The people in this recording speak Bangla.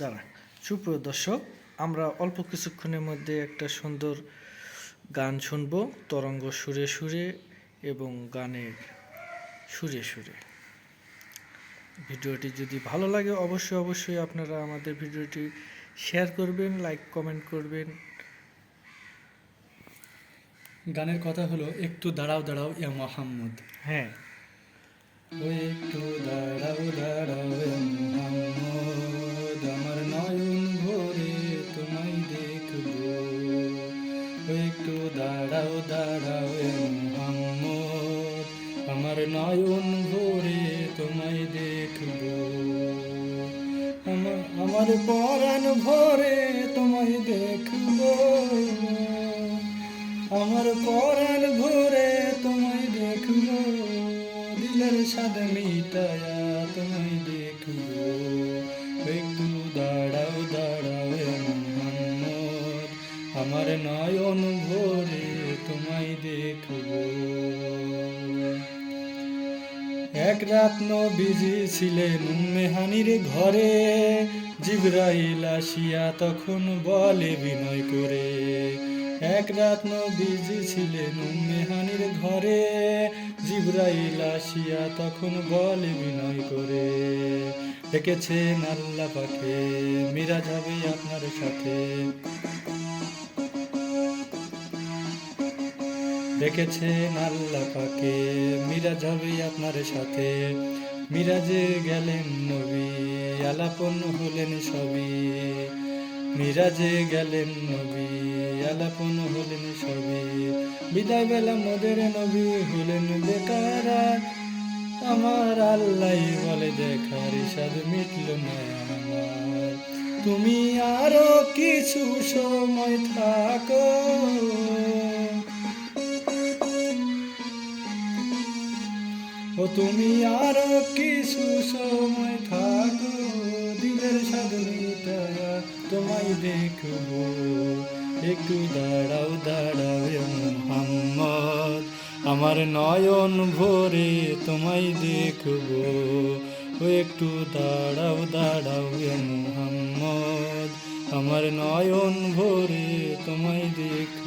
দাঁড়া সুপ্রিয় দর্শক আমরা অল্প কিছুক্ষণের মধ্যে একটা সুন্দর গান শুনব তরঙ্গ সুরে সুরে এবং গানের সুরে সুরে। ভিডিওটি যদি ভালো লাগে অবশ্যই অবশ্যই আপনারা আমাদের ভিডিওটি শেয়ার করবেন লাইক কমেন্ট করবেন। গানের কথা হলো একটু দাঁড়াও দাঁড়াও ইয়া মোহাম্মদ। হ্যাঁ। একটু দাঁড়াও দাঁড়াও দাঁড়াও দাঁড়াও এ মোহাম্মদ আমার নয়ন ভরে তোমায় দেখব। আমার পরাণ ভরে তোমায় দেখব। আমার পরাণ ভরে তোমায় দেখব। দিলের স্বাদ মিটায়া তোমায় দেখব। নয়ন ভরে তোমায় দেখব। এক রাত নবীজি ছিলেন মেহানির ঘরে, জিব্রাইল আসিয়া তখন বলে বিনয় করে। এক রাত নবীজি ছিলেন মেহানির ঘরে, জিব্রাইল আসিয়া তখন বলে বিনয় করে। ডেকেছেন আল্লাহ পাখে, মিরাজ হবে আপনার সাথে। দেখেছেন আল্লাহ পাকে। মিরাজ হবে আপনার সাথে। মিরাজে গেলেন নবী, আলাপন হলেন সবই। মিরাজে গেলেন নবী, আলাপন হলেন সবই। বিদায় বেলা মোদের নবী হলেন বেকারা। আমার আল্লাহ বলে দেখার ইসাদ মিটল না আমার। তুমি আরও কিছু সময় থাকো। ও তুমি আরও কিছু সময় থাকো দিলের স্বাধীনতা তোমায় দেখব। একটু দাঁড়াও দাঁড়াও মোহাম্মদ, আমার নয়ন ভরে তোমায় দেখব। ও একটু দাঁড়াও দাঁড়াও মোহাম্মদ, আমার নয়ন ভরে তোমায় দেখব।